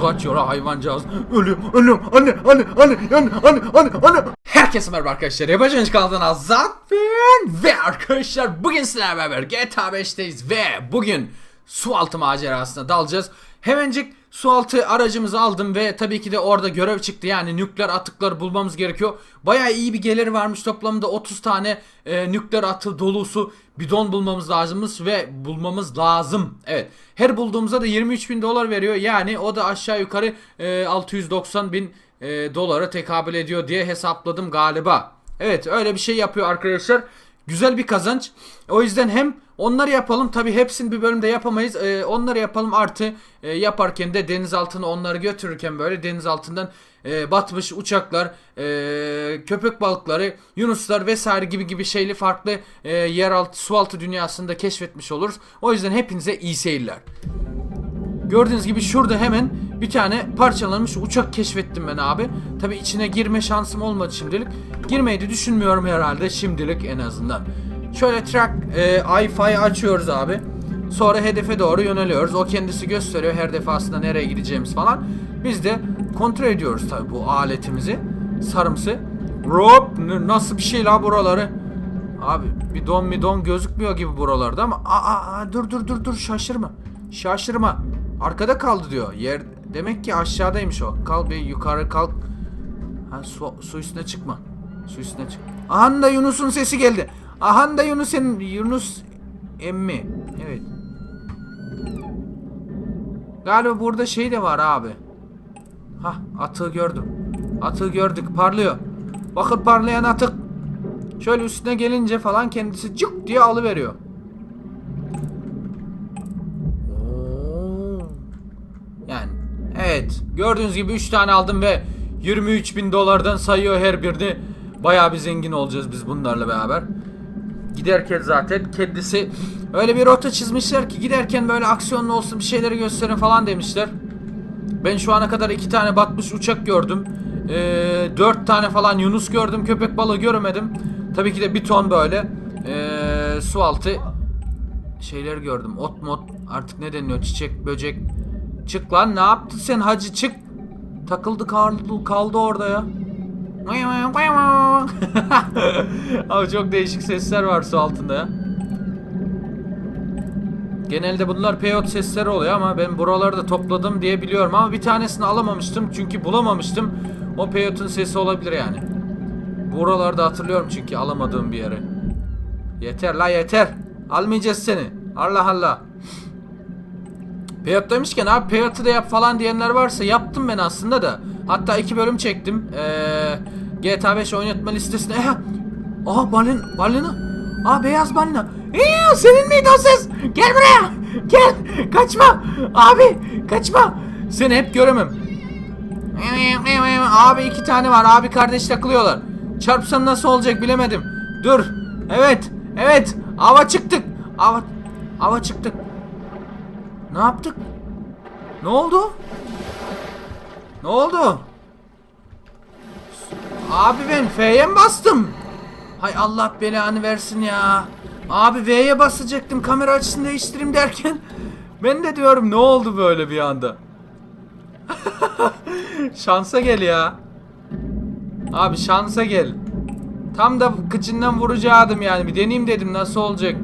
sokağa çıkıyor hayvancağız. Ölüyorum, ölüyorum. Anne, anne, anne, anne, anne, anne, anne. Herkese merhaba arkadaşlar. Yapacağınız kanalına Zatfen ve arkadaşlar bugün sizlerle beraber GTA 5'teyiz ve bugün su altı macerasına dalacağız. Hemencik Sualtı aracımızı aldım ve tabii ki de orada görev çıktı. Yani nükleer atıkları bulmamız gerekiyor. Bayağı iyi bir geliri varmış. Toplamda 30 tane e, nükleer atı dolusu bidon bulmamız lazımız ve bulmamız lazım. Evet. Her bulduğumuzda da 23 bin dolar veriyor. Yani o da aşağı yukarı e, 690 bin e, dolara tekabül ediyor diye hesapladım galiba. Evet öyle bir şey yapıyor arkadaşlar. Güzel bir kazanç. E, o yüzden hem onları yapalım. Tabi hepsini bir bölümde yapamayız. Ee, onları yapalım artı e, yaparken de denizaltına onları götürürken böyle denizaltından e, batmış uçaklar, e, köpek balıkları, yunuslar vesaire gibi gibi şeyli farklı e, yeraltı, sualtı dünyasında keşfetmiş oluruz. O yüzden hepinize iyi seyirler. Gördüğünüz gibi şurada hemen bir tane parçalanmış uçak keşfettim ben abi. Tabi içine girme şansım olmadı şimdilik. Girmeyi de düşünmüyorum herhalde şimdilik en azından. Şöyle track e, Wi-Fi açıyoruz abi. Sonra hedefe doğru yöneliyoruz. O kendisi gösteriyor her defasında nereye gideceğimiz falan. Biz de kontrol ediyoruz tabi bu aletimizi. Sarımsı. Rob nasıl bir şey la buraları? Abi bir don mi don gözükmüyor gibi buralarda ama aa, aa dur dur dur dur şaşırma. Şaşırma. Arkada kaldı diyor. Yer demek ki aşağıdaymış o. Kal bir yukarı kalk. Ha su, su üstüne çıkma. Su üstüne çık. Ahan da Yunus'un sesi geldi. Ahan da Yunus em, Yunus emmi. Evet. Galiba burada şey de var abi. Hah atığı gördüm. Atığı gördük parlıyor. Bakın parlayan atık. Şöyle üstüne gelince falan kendisi cık diye alıveriyor. Evet. Gördüğünüz gibi 3 tane aldım ve 23 bin dolardan sayıyor her birini. Bayağı bir zengin olacağız biz bunlarla beraber. Giderken zaten kendisi öyle bir rota çizmişler ki giderken böyle aksiyonlu olsun bir şeyleri gösterin falan demişler. Ben şu ana kadar iki tane batmış uçak gördüm. Ee, dört tane falan yunus gördüm. Köpek balığı göremedim. Tabii ki de bir ton böyle ee, su altı şeyler gördüm. Ot mot artık ne deniyor? Çiçek, böcek, Çık lan ne yaptın sen hacı çık. Takıldı kaldı, kaldı orada ya. Abi çok değişik sesler var su altında ya. Genelde bunlar peyot sesleri oluyor ama ben buralarda topladım diye biliyorum ama bir tanesini alamamıştım çünkü bulamamıştım. O peyotun sesi olabilir yani. Buralarda hatırlıyorum çünkü alamadığım bir yere. Yeter la yeter. Almayacağız seni. Allah Allah. Peyat demişken abi Peyat'ı da yap falan diyenler varsa yaptım ben aslında da. Hatta iki bölüm çektim. Ee, GTA 5 oynatma listesine. Ee, aha balina. balina. Aa beyaz balina. Eee senin miydi o ses? Gel buraya. Gel. Kaçma. Abi kaçma. Seni hep göremem. Abi iki tane var. Abi kardeş takılıyorlar. Çarpsam nasıl olacak bilemedim. Dur. Evet. Evet. Ava çıktık. Ava, ava çıktık. Ne yaptık? Ne oldu? Ne oldu? Abi ben F'ye mi bastım? Hay Allah belanı versin ya. Abi V'ye basacaktım kamera açısını değiştireyim derken ben de diyorum ne oldu böyle bir anda? şansa gel ya. Abi şansa gel. Tam da kıçından vuracaktım yani. Bir deneyeyim dedim nasıl olacak.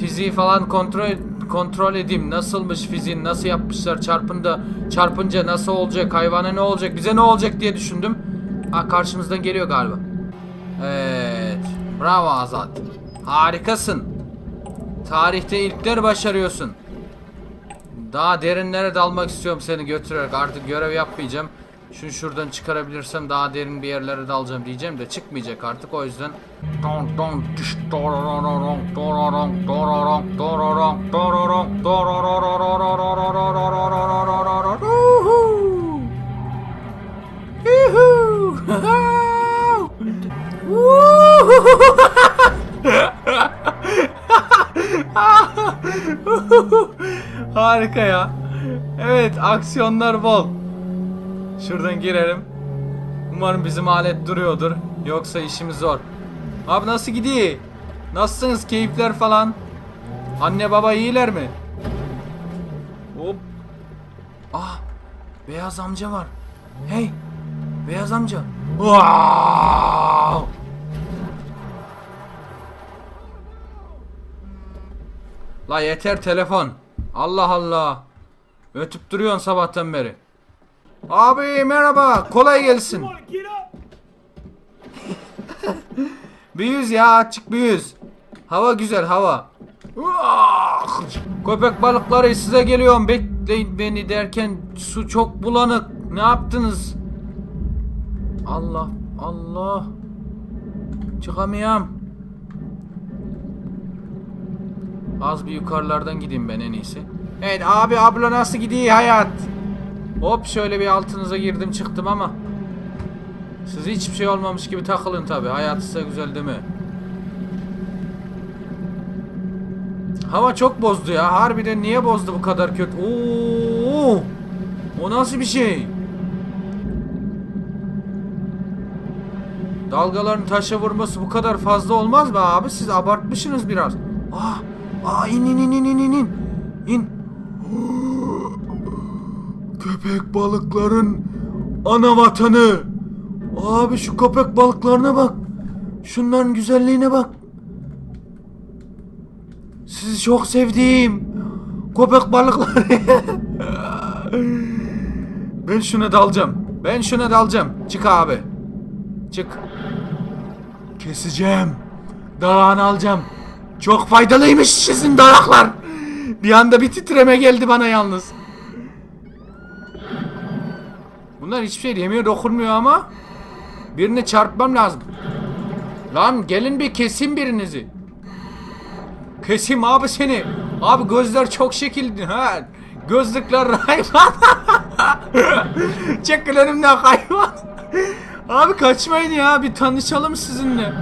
Fiziği falan kontrol kontrol edeyim. Nasılmış fiziğin, nasıl yapmışlar çarpında, çarpınca nasıl olacak, hayvana ne olacak, bize ne olacak diye düşündüm. Ha karşımızdan geliyor galiba. Evet. Bravo Azat. Harikasın. Tarihte ilkler başarıyorsun. Daha derinlere dalmak istiyorum seni götürerek. Artık görev yapmayacağım. Şunu şuradan çıkarabilirsem daha derin bir yerlere dalacağım diyeceğim de çıkmayacak artık. O yüzden Harika ya. Evet aksiyonlar bol. Şuradan girelim. Umarım bizim alet duruyordur. Yoksa işimiz zor. Abi nasıl gidiyor? Nasılsınız? Keyifler falan? Anne baba iyiler mi? Hop. Ah. Beyaz amca var. Hey. Beyaz amca. Wow! La yeter telefon. Allah Allah. Ötüp duruyorsun sabahtan beri. Abi merhaba. Kolay gelsin. Büyüz ya açık büyüz. Hava güzel hava. Uah! Köpek balıkları size geliyorum bekleyin beni derken su çok bulanık. Ne yaptınız? Allah Allah. Çıkamıyorum. Az bir yukarılardan gideyim ben en iyisi. Evet abi abla nasıl gidiyor hayat? Hop şöyle bir altınıza girdim çıktım ama. Siz hiçbir şey olmamış gibi takılın tabi. Hayat size güzel değil mi? Hava çok bozdu ya. Harbiden niye bozdu bu kadar kötü? Oo! O nasıl bir şey? Dalgaların taşa vurması bu kadar fazla olmaz mı abi? Siz abartmışsınız biraz. Aa, aa in in in in in in in. Köpek balıkların ana vatanı. Abi şu köpek balıklarına bak. Şunların güzelliğine bak. Sizi çok sevdiğim köpek balıkları. ben şuna dalacağım. Ben şuna dalacağım. Çık abi. Çık. Keseceğim. Dalağını alacağım. Çok faydalıymış sizin dalaklar. Bir anda bir titreme geldi bana yalnız. Bunlar hiçbir şey yemiyor dokunmuyor ama birine çarpmam lazım. Lan gelin bir kesin birinizi. Kesim abi seni. Abi gözler çok şekilli ha. Gözlükler hayvan. Çekil önümden hayvan. Abi kaçmayın ya bir tanışalım sizinle.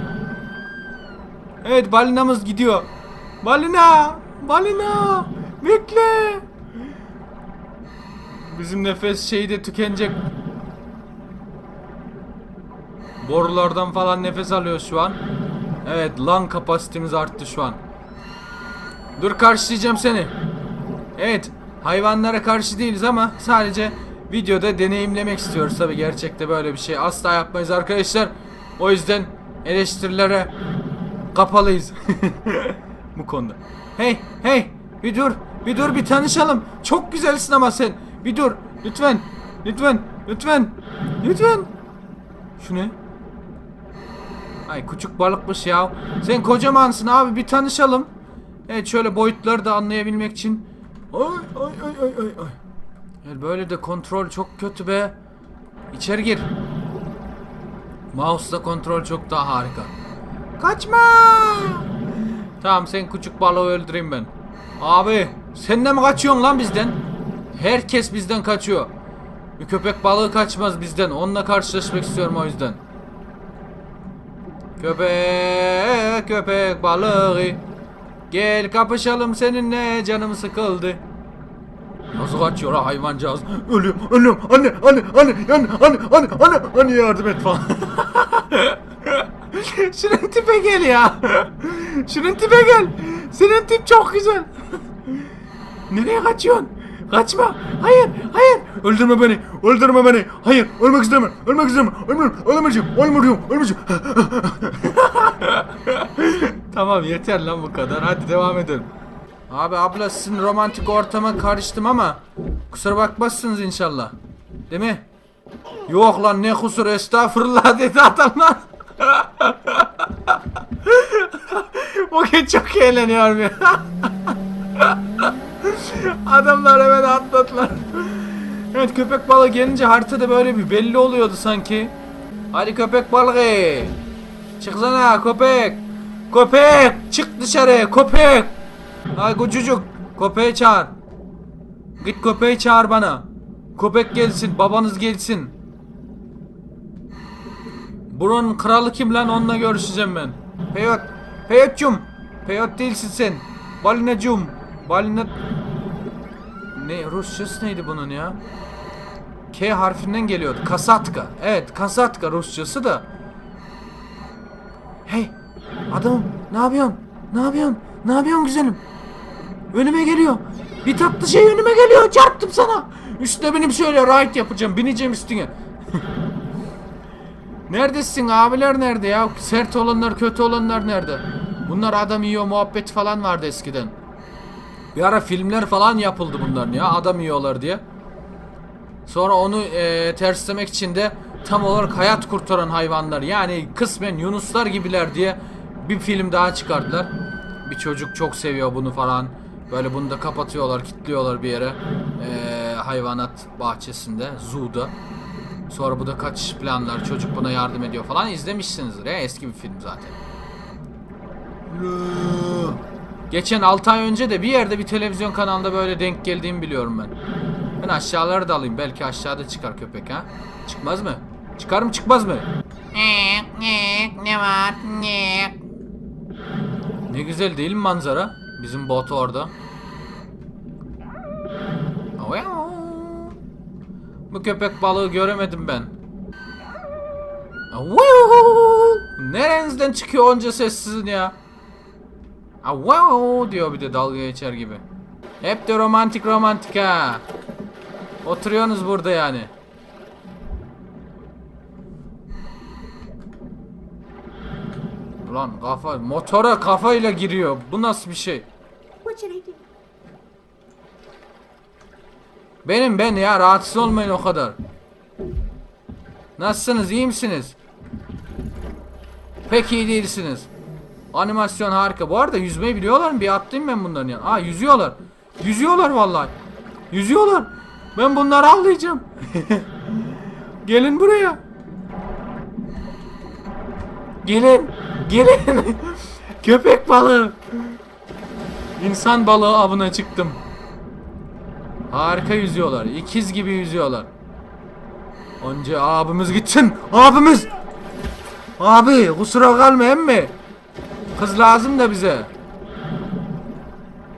Evet balinamız gidiyor. Balina! Balina! Bekle! Bizim nefes şeyi de tükenecek. Borulardan falan nefes alıyor şu an. Evet lung kapasitemiz arttı şu an. Dur karşılayacağım seni. Evet hayvanlara karşı değiliz ama sadece videoda deneyimlemek istiyoruz tabi gerçekte böyle bir şey asla yapmayız arkadaşlar. O yüzden eleştirilere kapalıyız. Bu konuda. Hey hey bir dur bir dur bir tanışalım. Çok güzelsin ama sen. Bir dur lütfen lütfen lütfen lütfen. Şu ne? Ay küçük balıkmış ya. Sen kocamansın abi bir tanışalım. Evet şöyle boyutları da anlayabilmek için. Ay ay ay ay ay ay. Yani böyle de kontrol çok kötü be. İçeri gir. Mouse'la kontrol çok daha harika. Kaçma! Tamam sen küçük balığı öldüreyim ben. Abi sen de mi kaçıyorsun lan bizden? Herkes bizden kaçıyor. Bir köpek balığı kaçmaz bizden. Onunla karşılaşmak istiyorum o yüzden. Köpek köpek balığı. Gel kapışalım seninle canım sıkıldı. Nasıl kaçıyor ha hayvancağız? Ölüyorum, ölüyorum. Anne, anne, anne, anne, anne, anne, anne, anne yardım et falan. Şunun tipe gel ya. Şunun tipe gel. Senin tip çok güzel. Nereye kaçıyorsun? Kaçma. Hayır, hayır. Öldürme beni. Öldürme beni. Hayır, ölmek istemem. Ölmek istemem. Ölmem. Ölmeyeceğim. Ölmeyeceğim. Ölmeyeceğim. tamam yeter lan bu kadar. Hadi devam edelim. Abi abla sizin romantik ortama karıştım ama kusura bakmazsınız inşallah. Değil mi? Yok lan ne kusur estağfurullah dedi adamlar. Bugün çok eğleniyorum ya. Adamlar hemen atladılar. Evet köpek balığı gelince haritada böyle bir belli oluyordu sanki. Hadi köpek balığı. Çıksana köpek. Köpek çık dışarı köpek. Ay kucucuk köpeği çağır. Git köpeği çağır bana. Köpek gelsin babanız gelsin. Buranın kralı kim lan onunla görüşeceğim ben. Peyot. Peyotcum. Peyot değilsin sen. Balinacum. Balina... Ne Rusçası neydi bunun ya? K harfinden geliyordu. Kasatka. Evet kasatka Rusçası da. Hey adamım ne yapıyorsun? Ne yapıyorsun? Ne yapıyorsun güzelim? Önüme geliyor. Bir tatlı şey önüme geliyor çarptım sana. Üstüne benim şöyle ride yapacağım bineceğim üstüne. Neredesin abiler nerede ya? Sert olanlar kötü olanlar nerede? Bunlar adam yiyor muhabbet falan vardı eskiden. Bir ara filmler falan yapıldı bunların ya adam yiyorlar diye. Sonra onu e, terslemek için de tam olarak hayat kurtaran hayvanlar yani kısmen yunuslar gibiler diye bir film daha çıkardılar. Bir çocuk çok seviyor bunu falan. Böyle bunu da kapatıyorlar, kilitliyorlar bir yere. E, hayvanat bahçesinde, zoo'da. Sonra bu da kaçış planlar, çocuk buna yardım ediyor falan izlemişsinizdir ya eski bir film zaten. Geçen 6 ay önce de bir yerde bir televizyon kanalında böyle denk geldiğimi biliyorum ben. Ben aşağıları da alayım. Belki aşağıda çıkar köpek ha. Çıkmaz mı? Çıkar mı çıkmaz mı? ne var? Ne? Ne güzel değil mi manzara? Bizim bot orada. Bu köpek balığı göremedim ben. Nerenizden çıkıyor onca ses sizin ya? Wow diyor bir de dalga geçer gibi. Hep de romantik romantik ha. Oturuyorsunuz burada yani. Ulan kafa motora kafayla giriyor. Bu nasıl bir şey? Benim ben ya rahatsız olmayın o kadar. Nasılsınız iyi misiniz? Pek iyi değilsiniz. Animasyon harika. Bu arada yüzmeyi biliyorlar mı? Bir atlayayım ben bunların yanına. Aa yüzüyorlar. Yüzüyorlar vallahi. Yüzüyorlar. Ben bunları avlayacağım. Gelin buraya. Gelin. Gelin. Köpek balığı. İnsan balığı avına çıktım. Harika yüzüyorlar. İkiz gibi yüzüyorlar. Önce abimiz gitsin. Abimiz. Abi kusura kalma emmi. Kız lazım da bize.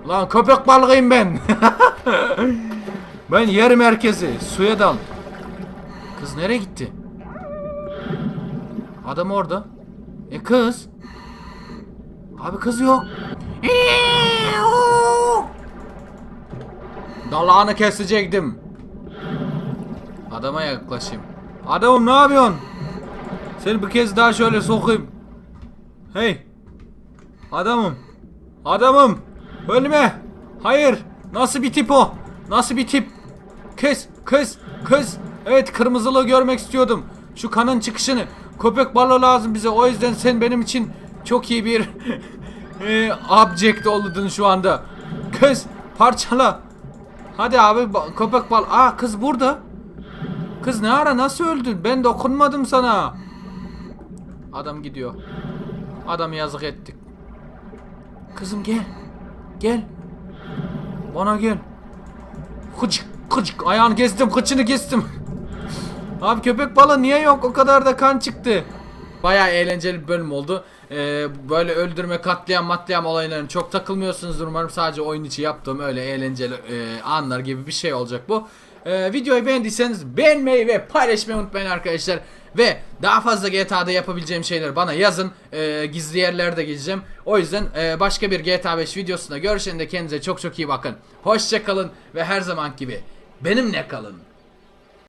Lan köpek balığıyım ben. ben yerim herkesi. Suya dal. Kız nereye gitti? Adam orada. E kız. Abi kız yok. Dalağını kesecektim. Adama yaklaşayım. Adamım ne yapıyorsun? Seni bir kez daha şöyle sokayım. Hey. Adamım. Adamım. Ölme. Hayır. Nasıl bir tip o? Nasıl bir tip? Kız, kız, kız. Evet kırmızılı görmek istiyordum. Şu kanın çıkışını. Köpek balığı lazım bize. O yüzden sen benim için çok iyi bir e, object oldun şu anda. Kız parçala. Hadi abi köpek bal. Aa kız burada. Kız ne ara nasıl öldün? Ben dokunmadım sana. Adam gidiyor. Adamı yazık ettik. Kızım gel. Gel. Bana gel. Kıcık kıcık ayağını kestim kıçını kestim. Abi köpek balığı niye yok? O kadar da kan çıktı. Bayağı eğlenceli bir bölüm oldu. Ee, böyle öldürme, katliam, matliam olaylarına çok takılmıyorsunuzdur umarım. Sadece oyun içi yaptığım öyle eğlenceli e, anlar gibi bir şey olacak bu. Ee, videoyu beğendiyseniz beğenmeyi ve paylaşmayı unutmayın arkadaşlar. Ve daha fazla GTA'da yapabileceğim şeyler bana yazın. Ee, gizli yerlerde gideceğim. O yüzden e, başka bir GTA 5 videosunda görüşende kendinize çok çok iyi bakın. Hoşçakalın ve her zaman gibi benimle kalın.